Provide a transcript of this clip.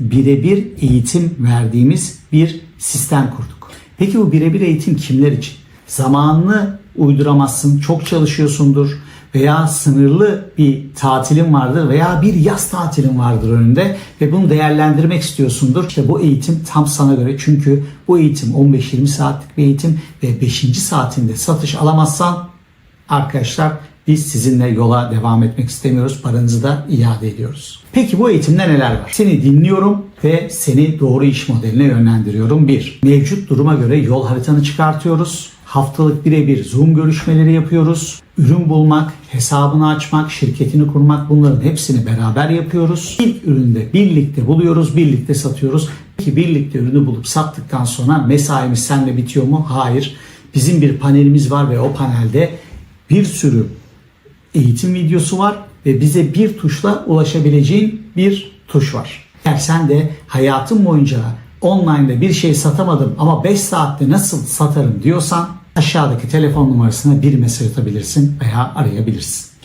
birebir eğitim verdiğimiz bir sistem kurduk. Peki bu birebir eğitim kimler için? Zamanını uyduramazsın, çok çalışıyorsundur veya sınırlı bir tatilin vardır veya bir yaz tatilin vardır önünde ve bunu değerlendirmek istiyorsundur. İşte bu eğitim tam sana göre çünkü bu eğitim 15-20 saatlik bir eğitim ve 5. saatinde satış alamazsan arkadaşlar biz sizinle yola devam etmek istemiyoruz. Paranızı da iade ediyoruz. Peki bu eğitimde neler var? Seni dinliyorum ve seni doğru iş modeline yönlendiriyorum. 1. Mevcut duruma göre yol haritanı çıkartıyoruz. Haftalık birebir Zoom görüşmeleri yapıyoruz. Ürün bulmak, hesabını açmak, şirketini kurmak bunların hepsini beraber yapıyoruz. İlk üründe birlikte buluyoruz, birlikte satıyoruz. Peki birlikte ürünü bulup sattıktan sonra mesaimiz seninle bitiyor mu? Hayır. Bizim bir panelimiz var ve o panelde bir sürü eğitim videosu var ve bize bir tuşla ulaşabileceğin bir tuş var. Eğer sen de hayatın boyunca online'da bir şey satamadım ama 5 saatte nasıl satarım diyorsan aşağıdaki telefon numarasına bir mesaj atabilirsin veya arayabilirsin.